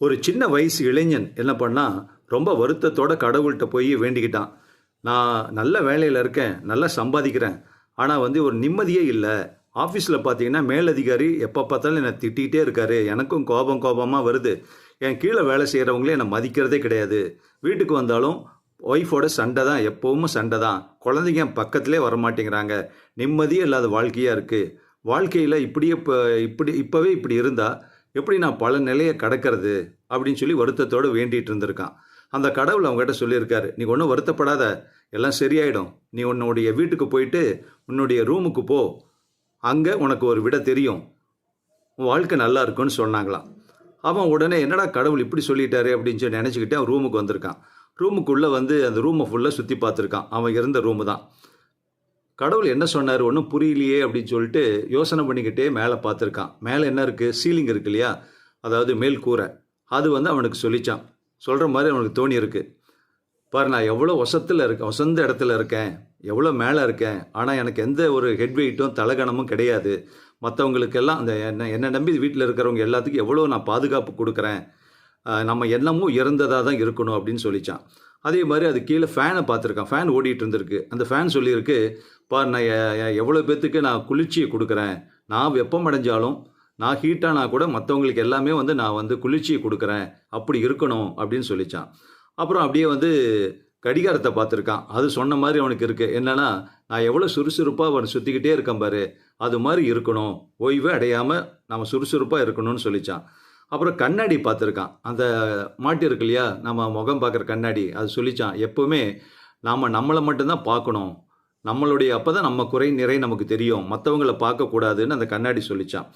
ஒரு சின்ன வயசு இளைஞன் என்ன பண்ணால் ரொம்ப வருத்தத்தோட கடவுள்கிட்ட போய் வேண்டிக்கிட்டான். நான் நல்ல வேலையில் இருக்கேன் நல்லா சம்பாதிக்கிறேன். ஆனால் வந்து ஒரு நிம்மதியே இல்லை. ஆஃபீஸில் பார்த்தீங்கன்னா மேலதிகாரி எப்போ பார்த்தாலும் என்னை திட்டிகிட்டே இருக்காரு. எனக்கும் கோபம் கோபமாக வருது. என் கீழே வேலை செய்கிறவங்களே என்னை மதிக்கிறதே கிடையாது. வீட்டுக்கு வந்தாலும் ஒய்ஃபோட சண்டை தான் எப்போவும் சண்டை தான். குழந்தைங்க என் பக்கத்திலே வரமாட்டேங்கிறாங்க. நிம்மதியே இல்லாத வாழ்க்கையாக இருக்குது வாழ்க்கையில் இப்படியே இப்போ இப்படி இப்போவே இப்படி இருந்தால் எப்படி நான் பல நிலையை கடக்கிறது அப்படின்னு சொல்லி வருத்தத்தோடு வேண்டிகிட்டு இருந்திருக்கான். அந்த கடவுள் அவங்ககிட்ட சொல்லியிருக்காரு நீ ஒன்றும் வருத்தப்படாத எல்லாம் சரியாயிடும். நீ உன்னுடைய வீட்டுக்கு போயிட்டு உன்னுடைய ரூமுக்கு போ. அங்கே உனக்கு ஒரு விட தெரியும். உன் வாழ்க்கை நல்லா இருக்கும்னு சொன்னாங்களாம். அவன் உடனே என்னடா கடவுள் இப்படி சொல்லிட்டாரு? அப்படின்னு சொல்லி நினச்சிக்கிட்டு அவன் ரூமுக்கு வந்திருக்கான். ரூமுக்குள்ளே வந்து அந்த ரூமை ஃபுல்லாக சுற்றி பார்த்துருக்கான். அவன் இருந்த ரூமு தான். கடவுள் என்ன சொன்னார்? ஒன்றும் புரியலையே அப்படின்னு சொல்லிட்டு யோசனை பண்ணிக்கிட்டே மேலே பார்த்துருக்கான். மேலே என்ன இருக்குது சீலிங் இருக்கு இல்லையா? அதாவது மேல் கூரை. அது வந்து அவனுக்கு சொல்லிச்சான். சொல்கிற மாதிரி அவனுக்கு தோணி இருக்கு. பாரு நான் எவ்வளோ வசத்தில் இருக்கேன் வசந்த இடத்துல இருக்கேன். எவ்வளோ மேலே இருக்கேன். ஆனால் எனக்கு எந்த ஒரு ஹெட் வெயிட்டும் தலகணமும் கிடையாது. மற்றவங்களுக்கெல்லாம் அந்த என்ன என்னை நம்பி வீட்டில் இருக்கிறவங்க எல்லாத்துக்கும் எவ்வளோ நான் பாதுகாப்பு கொடுக்குறேன். நம்ம எண்ணமும் இறந்ததாக தான் இருக்கணும் அப்படின்னு சொல்லிச்சான். அதே மாதிரி அது கீழே ஃபேனை பார்த்துருக்கான். ஃபேன் ஓடிட்டு இருந்திருக்கு. அந்த ஃபேன் சொல்லியிருக்கு பார் நான் எவ்வளோ பேர்த்துக்கு நான் குளிர்ச்சியை கொடுக்குறேன் நான் வெப்பம் அடைஞ்சாலும் நான் ஹீட்டானா கூட மற்றவங்களுக்கு எல்லாமே வந்து நான் வந்து குளிர்ச்சியை கொடுக்குறேன் அப்படி இருக்கணும் அப்படின்னு சொல்லிச்சான். அப்புறம் அப்படியே வந்து கடிகாரத்தை பார்த்துருக்கான். அது சொன்ன மாதிரி அவனுக்கு இருக்குது என்னன்னா நான் எவ்வளோ சுறுசுறுப்பாக அவனை சுற்றிக்கிட்டே இருக்கேன் பாரு. அது மாதிரி இருக்கணும். ஓய்வு அடையாமல் நம்ம சுறுசுறுப்பாக இருக்கணும்னு சொல்லிச்சான். அப்புறம் கண்ணாடி பார்த்துருக்கான். அந்த மாட்டி இருக்கு இல்லையா? நம்ம முகம் பார்க்குற கண்ணாடி. அது சொல்லிச்சான் எப்போவுமே நாம் நம்மளை மட்டும்தான் பார்க்கணும். நம்மளுடைய அப்போ தான் நம்ம குறை நிறை நமக்கு தெரியும். மற்றவங்கள பார்க்கக்கூடாதுன்னு அந்த கண்ணாடி சொல்லிச்சான்.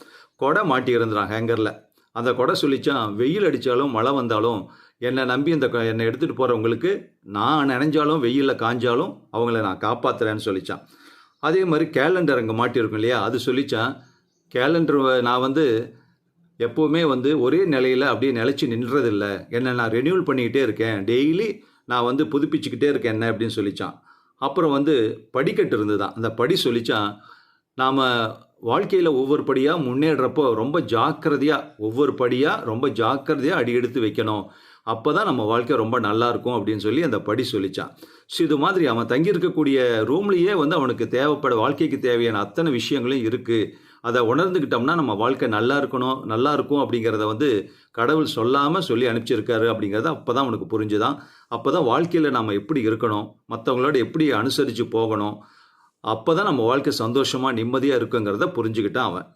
கொடை மாட்டியிருந்தான் ஹேங்கரில் அந்த கொடை சொல்லிச்சான் வெயில் அடித்தாலும் மழை வந்தாலும் என்னை நம்பி இந்த என்னை எடுத்துகிட்டு போகிறவங்களுக்கு நான் நினைஞ்சாலும் வெயிலில் காஞ்சாலும் அவங்கள நான் காப்பாற்றுறேன்னு சொல்லிச்சான். அதே மாதிரி கேலண்டர் அங்கே மாட்டியிருக்கும் இல்லையா? அது சொல்லிச்சான் கேலண்டர் நான் வந்து எப்போவுமே வந்து ஒரே நிலையில் அப்படியே நிலச்சி நின்றதில்லை. என்னை நான் ரெனியூல் பண்ணிக்கிட்டே இருக்கேன். டெய்லி நான் வந்து புதுப்பிச்சுக்கிட்டே இருக்கேன் என்ன? அப்படின்னு சொல்லிச்சான். அப்புறம் வந்து படிக்கட்டு இருந்துதான் அந்த படி சொல்லிச்சா நாம் வாழ்க்கையில் ஒவ்வொரு படியாக முன்னேறப்போ ரொம்ப ஜாக்கிரதையாக ஒவ்வொரு படியாக ரொம்ப ஜாக்கிரதையாக அடி எடுத்து வைக்கணும். அப்போ தான் நம்ம வாழ்க்கை ரொம்ப நல்லா இருக்கும் அப்படின்னு சொல்லி அந்த படி சொல்லிச்சான். ஸோ இது மாதிரி அவன் தங்கியிருக்கக்கூடிய ரூம்லேயே வந்து அவனுக்கு தேவைப்பட வாழ்க்கைக்கு தேவையான அத்தனை விஷயங்களும் இருக்குது அதை உணர்ந்துக்கிட்டோம்னா நம்ம வாழ்க்கை நல்லா இருக்கணும் நல்லா இருக்கும் அப்படிங்கிறத வந்து கடவுள் சொல்லாமல் சொல்லி அனுப்பிச்சிருக்காரு அப்படிங்கிறத அப்போ தான் அவனுக்கு புரிஞ்சுதான். அப்போ தான் வாழ்க்கையில் நம்ம எப்படி இருக்கணும் மற்றவங்களோட எப்படி அனுசரித்து போகணும் அப்போ தான் நம்ம வாழ்க்கை சந்தோஷமாக நிம்மதியாக இருக்குங்கிறத புரிஞ்சுக்கிட்டான் அவன்.